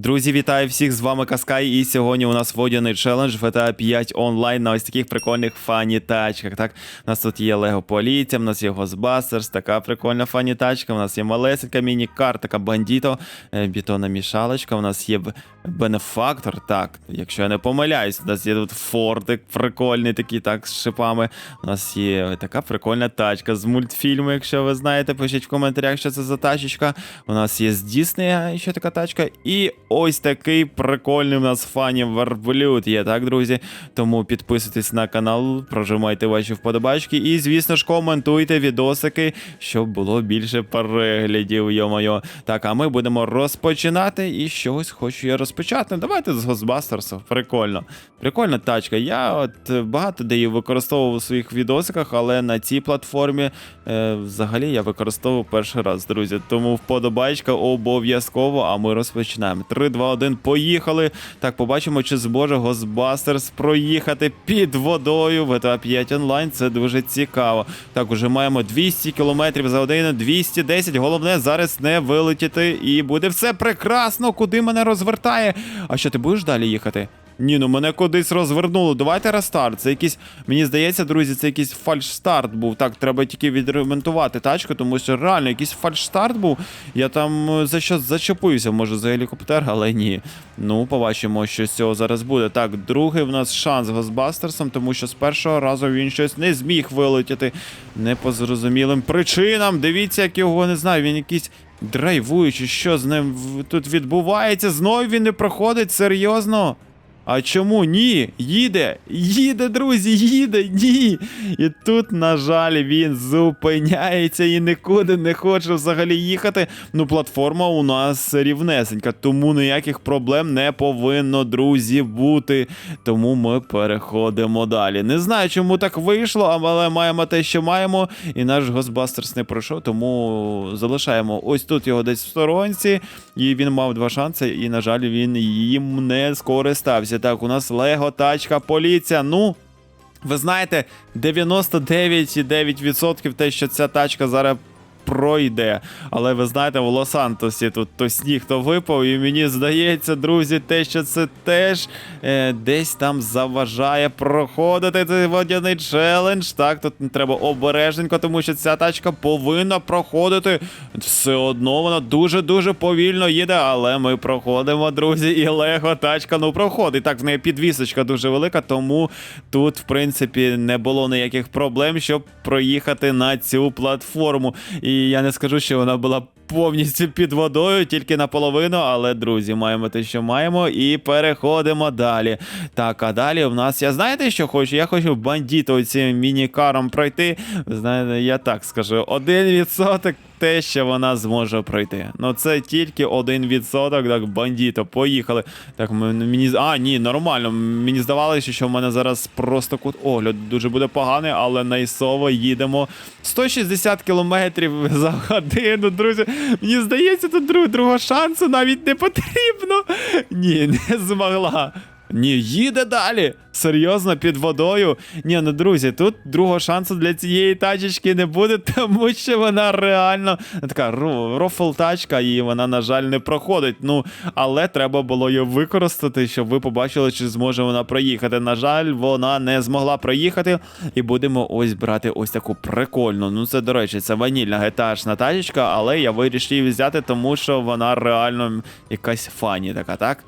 Друзі, вітаю всіх! З вами Каскай, і сьогодні у нас водяний челендж GTA 5 онлайн на ось таких прикольних фані тачках. Так, у нас тут є Лего Поліція, у нас є Ghostbusters, така прикольна фані тачка. У нас є малесенька міні-кар, така бандіто, е, бетонна мішалочка. У нас є бенефактор. Так, якщо я не помиляюсь, у нас є тут фортик прикольний, такий, так, з шипами. У нас є така прикольна тачка з мультфільму. Якщо ви знаєте, пишіть в коментарях, що це за тачечка. У нас є з Діснея ще така тачка. І ось такий прикольний у нас фані верблюд є, так, друзі? Тому підписуйтесь на канал, прожимайте ваші вподобачки і, звісно ж, коментуйте відосики, щоб було більше переглядів, йо-моє. Так, а ми будемо розпочинати. І щось хочу я розпочати. Давайте з Ghostbusters. Прикольно. Прикольна тачка. Я от багато де її використовував у своїх відосиках, але на цій платформі е, взагалі я використовував перший раз, друзі. Тому вподобайка обов'язково, а ми розпочинаємо. 3, 2, 1, поїхали. Так, побачимо, чи зможе Госбастерс проїхати під водою в GTA 5 онлайн. Це дуже цікаво. Так, уже маємо 200 кілометрів за годину, 210. Головне зараз не вилетіти, і буде все прекрасно. Куди мене розвертає? А що ти будеш далі їхати? Ні, ну мене кудись розвернуло. Давайте рестарт. Це якийсь, мені здається, друзі, це якийсь фальш-старт був. Так, треба тільки відремонтувати тачку, тому що реально якийсь фальш-старт був. Я там е, за щось зачепився, може, за гелікоптер, але ні. Ну, побачимо, що з цього зараз буде. Так, другий в нас шанс з Госбастерсом, тому що з першого разу він щось не зміг вилетіти. Не по зрозумілим причинам. Дивіться, як його не знаю, він якийсь. Драйвуючий, що з ним тут відбувається? Знову він не проходить, серйозно? А чому ні? Їде, їде, друзі, їде, ні. І тут, на жаль, він зупиняється і нікуди не хоче взагалі їхати. Ну, платформа у нас рівнесенька, тому ніяких проблем не повинно, друзі, бути. Тому ми переходимо далі. Не знаю, чому так вийшло, але маємо те, що маємо. І наш Госбастерс не пройшов, тому залишаємо ось тут його десь в сторонці. І він мав два шанси, і, на жаль, він їм не скористався. Так, у нас Лего, тачка, поліція. Ну. Ви знаєте, 99,9% те, що ця тачка зараз пройде. Але ви знаєте, в Лос-Антосі тут то сніг то випав, і мені здається, друзі, те, що це теж е, десь там заважає проходити цей водяний челендж. Так, тут треба обережненько, тому що ця тачка повинна проходити. Все одно вона дуже-дуже повільно їде, але ми проходимо, друзі, і Лего тачка ну проходить. Так, в неї підвісочка дуже велика, тому тут, в принципі, не було ніяких проблем, щоб проїхати на цю платформу. І я не скажу, що вона була повністю під водою, тільки наполовину, але, друзі, маємо те, що маємо, і переходимо далі. Так, а далі в нас, я знаєте, що хочу? Я хочу бандиту цим міні-каром пройти. Знаєте, я так скажу, один відсоток те, що вона зможе пройти. Ну це тільки один відсоток, так, бандіто, поїхали. Так, мені. А, ні, нормально. Мені здавалося, що в мене зараз просто кут огляд дуже буде поганий, але найсово їдемо 160 кілометрів за годину, друзі. Мені здається, тут друг, другого шансу навіть не потрібно. Ні, не змогла. Ні, їде далі. Серйозно, під водою. Ні, ну друзі, тут другого шансу для цієї тачечки не буде, тому що вона реально така рофл тачка, і вона, на жаль, не проходить. Ну, але треба було її використати, щоб ви побачили, чи зможе вона проїхати. На жаль, вона не змогла проїхати. І будемо ось брати ось таку прикольну. Ну, це, до речі, це ванільна GTA-шна тачечка, але я вирішив взяти, тому що вона реально якась фані така, так?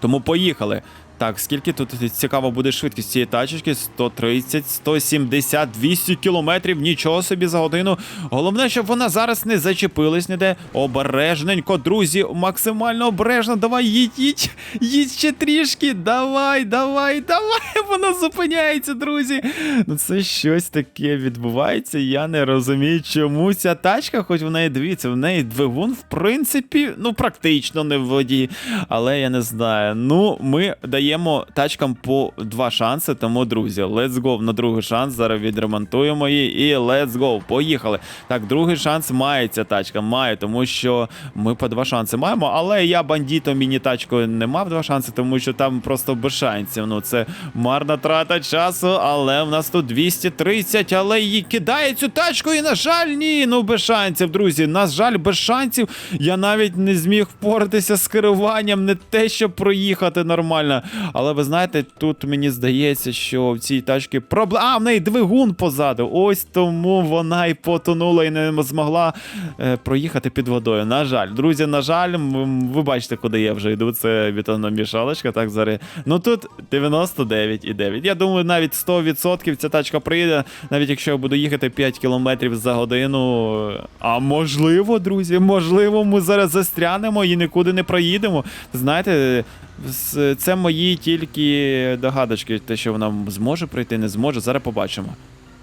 Тому поїхали. Так, скільки тут цікаво буде швидкість цієї тачечки? 130, 170, 200 кілометрів, нічого собі за годину. Головне, щоб вона зараз не зачепилась ніде. Обережненько, друзі, максимально обережно. Давай, їдь, їдь, їдь ще трішки. Давай, давай, давай. Вона зупиняється, друзі. Ну це щось таке відбувається. Я не розумію, чому ця тачка, хоч в неї дивіться, в неї двигун, в принципі, ну практично не в воді. Але я не знаю. Ну, ми даємо даємо тачкам по два шанси. Тому, друзі, let's go на другий шанс. Зараз відремонтуємо її і let's go. Поїхали. Так, другий шанс має ця тачка. Має, тому що ми по два шанси маємо. Але я бандіто міні-тачку не мав два шанси, тому що там просто без шансів. Ну, це марна трата часу, але в нас тут 230, але її кидає цю тачку, і, на жаль, ні. Ну, без шансів, друзі. На жаль, без шансів. Я навіть не зміг впоратися з керуванням, не те, щоб проїхати нормально. Але ви знаєте, тут мені здається, що в цій тачці проблема. А, в неї двигун позаду. Ось тому вона і потонула і не змогла е, проїхати під водою. На жаль, друзі, на жаль, ви бачите, куди я вже йду. Це бетонна мішалочка. Так зараз. Ну тут 99,9. Я думаю, навіть 100% ця тачка приїде, навіть якщо я буду їхати 5 км за годину. А можливо, друзі, можливо, ми зараз застрянемо і нікуди не проїдемо. Знаєте, це мої тільки догадочки, те, що вона зможе пройти, не зможе. Зараз побачимо.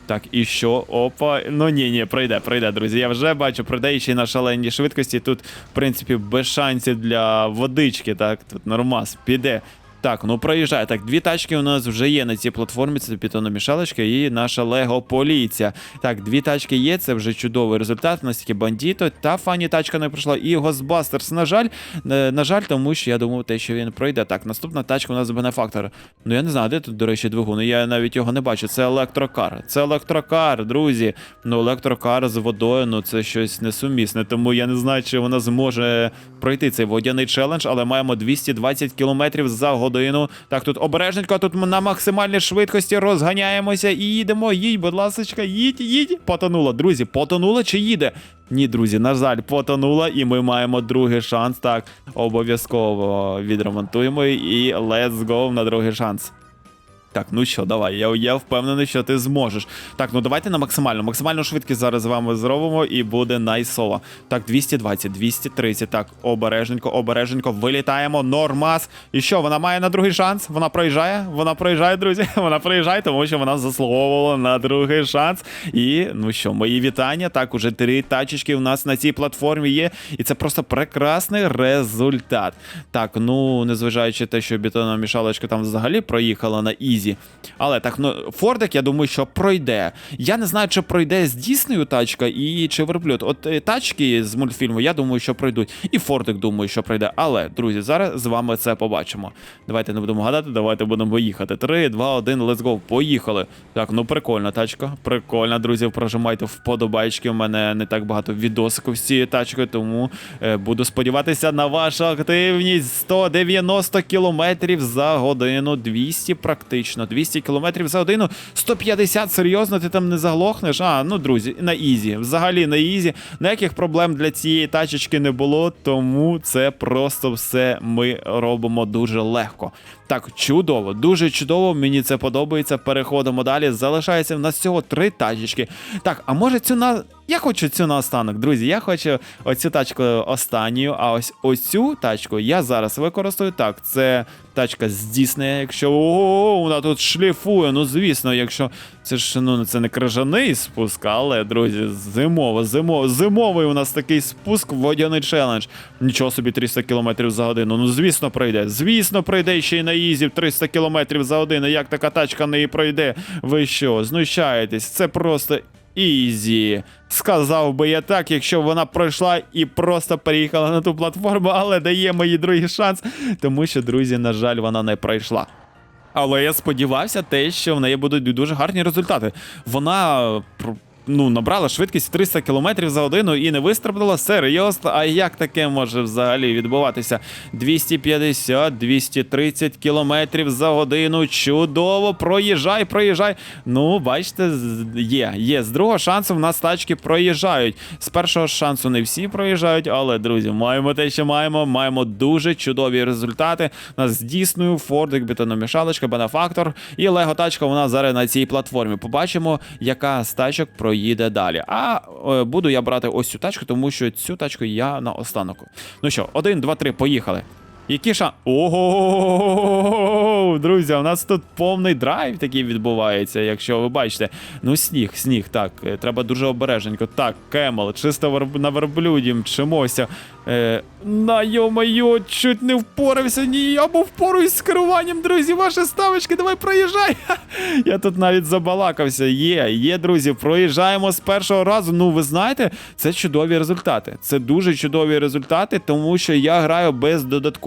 Так, і що? Опа. Ну ні, ні, пройде, пройде, друзі. Я вже бачу, пройде і ще й на шаленій швидкості. Тут, в принципі, без шансів для водички, так, тут нормас, піде. Так, ну проїжджає. Так, дві тачки у нас вже є на цій платформі. Це бетономішалочка і наша Лего Поліція. Так, дві тачки є, це вже чудовий результат. У нас тільки бандіто та фані тачка не пройшла. І Госбастерс, на жаль, е, на жаль, тому що я думав, те, що він пройде. Так, наступна тачка у нас бенефактор. Ну я не знаю, де тут, до речі, двигун. Я навіть його не бачу. Це електрокар. Це електрокар, друзі. Ну, електрокар з водою, ну це щось несумісне. Тому я не знаю, чи вона зможе пройти цей водяний челендж, але маємо 220 км за годину. Так, тут обережненько, тут ми на максимальній швидкості розганяємося і їдемо. Їдь, будь ласка, їдь, їдь. Потонула, друзі, потонула чи їде? Ні, друзі, на жаль, потонула, і ми маємо другий шанс. Так, обов'язково відремонтуємо і let's go на другий шанс. Так, ну що, давай, я, я впевнений, що ти зможеш. Так, ну давайте на максимальну. Максимальну швидкість зараз з вами зробимо і буде найсова. Так, 220, 230. Так, обережненько, обереженько. Вилітаємо. Нормас. І що, вона має на другий шанс? Вона проїжджає? Вона проїжджає, друзі. Вона проїжджає, тому що вона заслуговувала на другий шанс. І ну що, мої вітання. Так, уже три тачечки у нас на цій платформі є. І це просто прекрасний результат. Так, ну незважаючи те, що бетонна мішалочка там взагалі проїхала на ізі. Але так, ну Фордик, я думаю, що пройде. Я не знаю, чи пройде з Діснею тачка і чи верблюд. От е, тачки з мультфільму, я думаю, що пройдуть. І Фордик думаю, що пройде. Але, друзі, зараз з вами це побачимо. Давайте не будемо гадати, давайте будемо їхати. 3, 2, 1, let's go. Поїхали. Так, ну прикольна тачка. Прикольна, друзі. Прожимайте вподобайки. У мене не так багато відосиків з цією тачкою, тому е, буду сподіватися на вашу активність. 190 кілометрів за годину, 200 практично. 200 кілометрів за годину, 150, серйозно, ти там не заглохнеш? А, ну, друзі, на ізі. Взагалі на ізі. Ніяких проблем для цієї тачечки не було, тому це просто все ми робимо дуже легко. Так, чудово, дуже чудово, мені це подобається. Переходимо далі. Залишається в нас всього три тачечки. Так, а може цю на. Я хочу цю на останок, друзі. Я хочу оцю тачку останню, а ось оцю тачку я зараз використаю. Так, це тачка з Діснея, якщо Ого, вона тут шліфує. Ну, звісно, якщо це ж ну це не крижаний спуск, але друзі, зимово, зимово, зимовий у нас такий спуск, водяний челендж. Нічого собі 300 км за годину. Ну, звісно, пройде. Звісно, пройде ще й на ізі 300 км за годину. Як така тачка не пройде? Ви що, знущаєтесь? Це просто. Ізі, сказав би я так, якщо вона пройшла і просто переїхала на ту платформу, але даємо їй другий шанс, тому що, друзі, на жаль, вона не пройшла. Але я сподівався, те, що в неї будуть дуже гарні результати. Вона ну, набрала швидкість 300 км за годину і не вистрибнула серйозно. А як таке може взагалі відбуватися? 250-230 км за годину. Чудово, проїжджай, проїжджай. Ну, бачите, є, є. З другого шансу в нас тачки проїжджають. З першого шансу не всі проїжджають, але, друзі, маємо те, що маємо. Маємо дуже чудові результати. У нас з Діснею, Фордик, бетономішалочка, Бенефактор і Лего тачка у нас зараз на цій платформі. Побачимо, яка з тачок проїде далі. А е, буду я брати ось цю тачку, тому що цю тачку я на останок. Ну що, один, два, три, поїхали. Які ша. Ого, друзі, у нас тут повний драйв такий відбувається, якщо ви бачите. Ну, сніг, сніг, так. Треба дуже обережненько. Так, Кемел, чисто верб- на верблюді мчимося. Е, на йо-моє, чуть не впорався. Ні, або впоруюсь з керуванням, друзі. Ваші ставочки, давай проїжджай. Я тут навіть забалакався. Є, є, друзі, проїжджаємо з першого разу. Ну, ви знаєте, це чудові результати. Це дуже чудові результати, тому що я граю без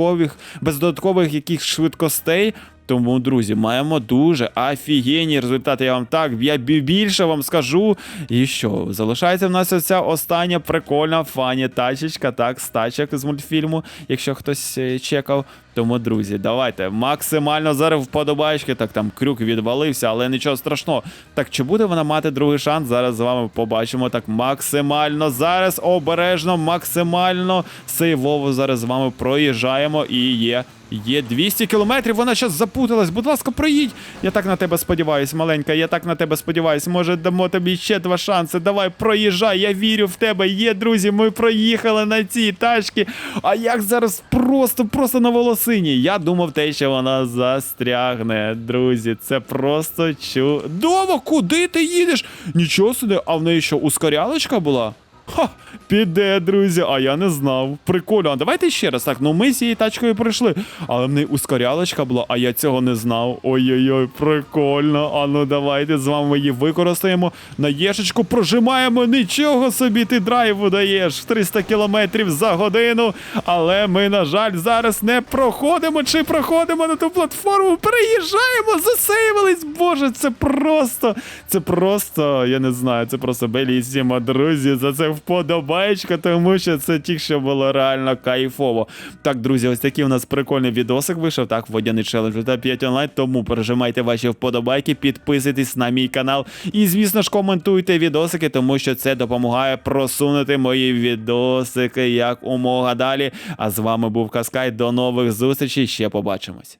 додаткових, без додаткових яких швидкостей. Тому, друзі, маємо дуже офігенні результати. Я вам так, я більше вам скажу. І що? Залишається в нас оця остання прикольна фані тачечка, так, з тачок з мультфільму, якщо хтось е, чекав. Тому, друзі, давайте максимально зараз вподобайки. Так, там крюк відвалився, але нічого страшного. Так, чи буде вона мати другий шанс? Зараз з вами побачимо. Так, максимально зараз обережно, максимально сейвово зараз з вами проїжджаємо і є. Є 200 кілометрів, вона зараз запуталась. Будь ласка, проїдь. Я так на тебе сподіваюсь, маленька. Я так на тебе сподіваюсь. Може, дамо тобі ще два шанси. Давай, проїжджай. Я вірю в тебе. Є, друзі, ми проїхали на цій тачці. А як зараз просто, просто на волосині. Я думав те, що вона застрягне, друзі. Це просто чудово. Куди ти їдеш? Нічого собі, а в неї що, ускорялочка була? Ха, піде, друзі, а я не знав. Прикольно. А давайте ще раз так. Ну ми з цією тачкою пройшли. Але в неї ускорялочка була, а я цього не знав. Ой-ой-ой, прикольно. А ну давайте з вами її використаємо. На єшечку прожимаємо. Нічого собі ти драйву даєш. 300 кілометрів за годину. Але ми, на жаль, зараз не проходимо чи проходимо на ту платформу. Переїжджаємо, засейвились. Боже, це просто. Це просто, я не знаю, це просто белісімо, друзі. За це вподобаєчка, тому що це тільки що було реально кайфово. Так, друзі, ось такий у нас прикольний відосик вийшов. Так, водяний челендж GTA 5 онлайн. Тому пережимайте ваші вподобайки, підписуйтесь на мій канал. І, звісно ж, коментуйте відосики, тому що це допомагає просунути мої відосики як умога далі. А з вами був Каскай. До нових зустрічей. Ще побачимось.